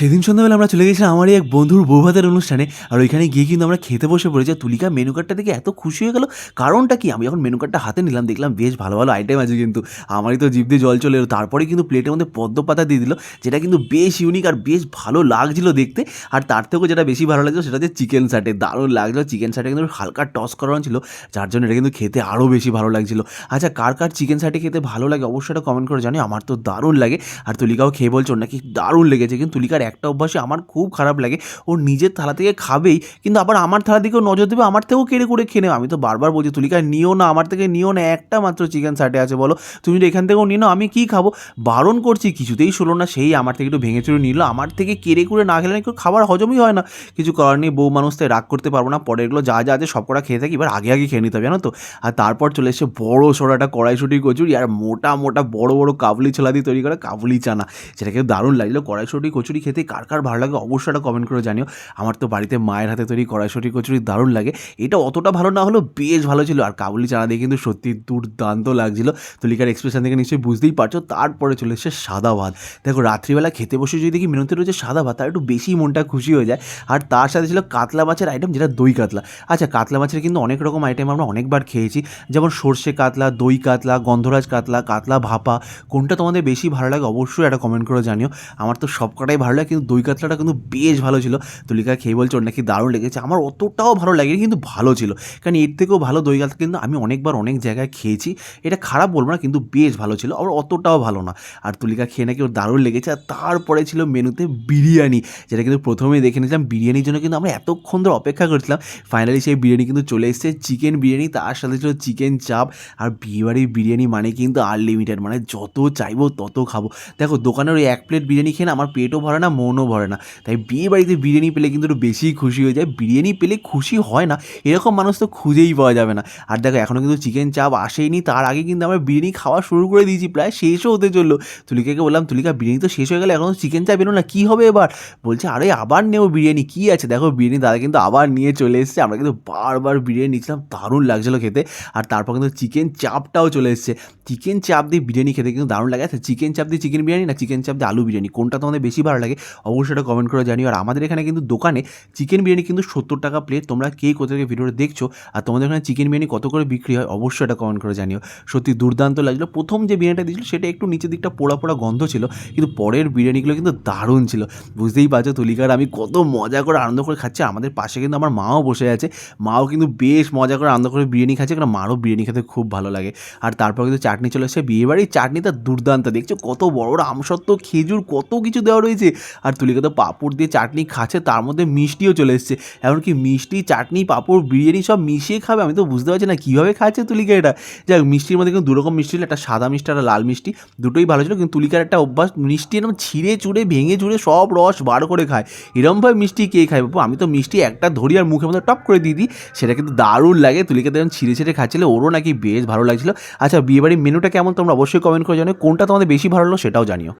সেদিন সন্ধ্যাবেলা আমরা চলে গেছিলাম আমারই এক বন্ধুর বৌভাতের অনুষ্ঠানে, আর ওইখানে গিয়ে কিন্তু আমরা খেতে বসে পড়েছি। তুলিকা মেনু কার্ডটা দেখে এত খুশি হয়ে গেল। কারণটা কি? আমি যখন মেনু কার্ডটা হাতে নিলাম, দেখলাম বেশ ভালো ভালো আইটেম আছে কিন্তু। আমারই তো জিভ দিয়ে জল চলে এলো। তারপরে কিন্তু প্লেটের মধ্যে পদ্ম পাতা দিয়ে দিল, যেটা কিন্তু বেশ ইউনিক আর বেশ ভালো লাগছিল দেখতে। আর তার থেকেও যেটা বেশি ভালো লাগছিল, সেটা হচ্ছে চিকেন সাটে দারুণ লাগছিল চিকেন সাটে কিন্তু হালকা টস করানো ছিল, যার জন্য এটা কিন্তু খেতে আরও বেশি ভালো লাগছিল। আচ্ছা কার কার চিকেন সাটে খেতে ভালো লাগে? অবশ্যই এটা কমেন্ট করে জানি আমার তো দারুণ লাগে। আর তুলিকাও খেয়ে বলছো, নাকি দারুণ লেগেছে। কিন্তু তুলিকার একটা অভ্যাসে আমার খুব খারাপ লাগে। ও নিজের থালা থেকে খাবেই, কিন্তু আবার আমার থালা দিকেও নজর দেবে, আমার থেকেও কেড়ে করে খেয়ে নেবে। আমি তো বারবার বলছি, তুলিকা, নিও না, আমার থেকে নিও না, একটা মাত্র চিকেন সাটে আছে বলো। তুমি যদি এখান থেকেও নিও আমি কী খাব? বারণ করছি, কিছুতেই শোনো না, সেই আমার থেকে একটু ভেঙে চুরে নিল, আমার থেকে কেড়ে করে না খেলে নাকি খাবার হজমই হয় না। কিছু করার নেই, বউ মানুষ তাই রাগ করতে পারব না পরে এগুলো যা যা আছে সব কটা খেয়ে থাকি, এবার আগে আগে খেয়ে নিতে হবে, জানো তো? আর তারপর চলে এসে বড় সড়ো একটা কড়াইশুটি কচুরি, আর মোটা মোটা বড় বড় কাবুলি ছোলা দিয়ে তৈরি করা কাবুলি চানা সেটা খেতে দারুণ লাগল, কড়াইশুটি কচুরি খেতে। কার কার ভালো লাগে অবশ্যই একটা কমেন্ট করে জানিও। আমার তো বাড়িতে মায়ের হাতে তৈরি কড়াইশুটি কচুরি দারুণ লাগে। এটা অতটা ভালো না হলেও বেশ ভালো ছিল। আর কাবুলি চানা দিয়ে কিন্তু সত্যি দুর্দান্ত লাগছিল। তুলিকার এক্সপ্রেশন থেকে নিশ্চয়ই বুঝতেই পারছ। তারপরে চলে এসেছে সাদা ভাত। দেখো, রাত্রিবেলা খেতে বসে যদি দেখি মেনুতে রয়েছে সাদা ভাত তার একটু বেশি মনটা খুশি হয়ে যায়। আর তার সাথে ছিল কাতলা মাছের আইটেম যেটা দই কাতলা। আচ্ছা কাতলা মাছের কিন্তু অনেক রকম আইটেম আমরা অনেকবার খেয়েছি। যেমন সর্ষে কাতলা, দই কাতলা, গন্ধরাজ কাতলা কাতলা ভাপা। কোনটা তোমাদের বেশি ভালো লাগে অবশ্যই একটা কমেন্ট করে জানিও। আমার তো সব কটাই ভালো লাগে কিন্তু দই কাতলাটা কিন্তু বেশ ভালো ছিল। তুলিকা খেয়ে বলছে, ওর নাকি দারুণ লেগেছে। আমার অতটাও ভালো লাগেনি, কিন্তু ভালো ছিল। কারণ এর থেকেও ভালো দই কাতলা কিন্তু আমি অনেকবার অনেক জায়গায় খেয়েছি। এটা খারাপ বলব না, কিন্তু বেশ ভালো ছিল। আবার অতটাও ভালো না। আর তুলিকা খেয়ে নাকি ওর দারুণ লেগেছে। আর তারপরে ছিল মেনুতে বিরিয়ানি, যেটা কিন্তু প্রথমে দেখে নিয়েছিলাম। বিরিয়ানির জন্য কিন্তু আমরা এতক্ষণ ধরে অপেক্ষা করছিলাম। ফাইনালি সেই বিরিয়ানি কিন্তু চলে এসেছে, চিকেন বিরিয়ানি। তার সাথে ছিল চিকেন চাপ। আর বিয়েবাড়ির বিরিয়ানি মানে কিন্তু আনলিমিটেড। মানে যত চাইব তত খাব। দেখো দোকানের ওই এক প্লেট বিরিয়ানি খেয়ে আমার পেটও ভরে না মনও ভরে না। তাই বিয়ে বাড়িতে বিরিয়ানি পেলে কিন্তু একটু বেশিই খুশি হয়ে যায়। বিরিয়ানি পেলে খুশি হয় না, এরকম মানুষ তো খুঁজেই পাওয়া যাবে না। আর দেখো এখনও কিন্তু চিকেন চাপ আসেইনি তার আগে কিন্তু আমরা বিরিয়ানি খাওয়া শুরু করে দিয়েছি, প্রায় শেষও হতে চলল। তুলিকাকে বললাম, তুলিকা, বিরিয়ানি তো শেষ হয়ে গেলে এখনও চিকেন চাপ এলো না, কী হবে এবার? বলছে, আরে, আবার নেব বিরিয়ানি, কী আছে? দেখো, বিরিয়ানি দাদা কিন্তু আবার নিয়ে চলে এসেছে। আমরা কিন্তু বারবার বিরিয়ানি নিচ্ছিলাম দারুণ লাগছিল খেতে। আর তারপর কিন্তু চিকেন চাপটাও চলে এসেছে। চিকেন চাপ দিয়ে বিরিয়ানি খেতে কিন্তু দারুণ লাগে। আচ্ছা চিকেন চাপ দিয়ে চিকেন বিরিয়ানি না, চিকেন চাপ দিয়ে আলু বিরিয়ানি? কোনটা তোমাদের বেশি ভালো লাগে? অবশ্যই এটা কমেন্ট করে জানিও। আর আমাদের এখানে কিন্তু দোকানে চিকেন বিরিয়ানি কিন্তু সত্তর টাকা প্লেট তোমরা কে কোথা থেকে ভিডিওটা দেখছ আর তোমাদের এখানে চিকেন বিরিয়ানি কত করে বিক্রি হয় অবশ্যই এটা কমেন্ট করে জানিও। সত্যি দুর্দান্ত লাগল। প্রথম যে বিরিয়ানিটা দিয়েছিল সেটা একটু নিচের দিকটা পোড়া পোড়া গন্ধ ছিল, কিন্তু পরের বিরিয়ানিগুলো কিন্তু দারুণ ছিল। বুঝতেই পারছ তুলিকার, আমি কত মজা করে আনন্দ করে খাচ্ছি। আমাদের পাশে কিন্তু আমার মাও বসে আছে। মাও কিন্তু বেশ মজা করে আনন্দ করে বিরিয়ানি খাচ্ছে, কারণ মারও বিরিয়ানি খেতে খুব ভালো লাগে। আর তারপর কিন্তু চাটনি চলে এসেছে। বিয়েবাড়ির চাটনিটা দুর্দান্ত। দেখছ কত বড় বড় আমসত্ত্ব, খেজুর, কত কিছু দেওয়া রয়েছে। আর তুলিকা তো পাঁপড় দিয়ে চাটনি খাচ্ছে, তার মধ্যে মিষ্টিও চলে এসছে। এমনকি মিষ্টি, চাটনি, পাঁপড়, বিরিয়ানি সব মিশিয়ে খাবে, আমি তো বুঝতে পারছি না কীভাবে খাচ্ছে তুলিকা এটা। যাক, মিষ্টির মধ্যে কিন্তু দুরকম মিষ্টি ছিল, একটা সাদা মিষ্টি আর লাল মিষ্টি, দুটোই ভালো ছিল, কিন্তু তুলিকার একটা অভ্যাস, মিষ্টি এরকম ছিঁড়ে চুড়ে, ভেঙে চুড়ে সব রস বার করে খায়। এরমভাবে মিষ্টি কে খায় বাবু আমি তো মিষ্টি একটা ধরি আর মুখের মধ্যে টপ করে দিয়ে দিই, সেটা কিন্তু দারুণ লাগে। তুলিকা তেমন ছিঁড়ে ছিঁড়ে খাচ্ছিল, ওরও নাকি বেশ ভালো লাগছিল। আচ্ছা বিয়েবাড়ির মেনুটা কেমন তোমরা অবশ্যই কমেন্ট করে জানো কোনটা তোমাদের বেশি ভালো লাগল সেটাও জানিও।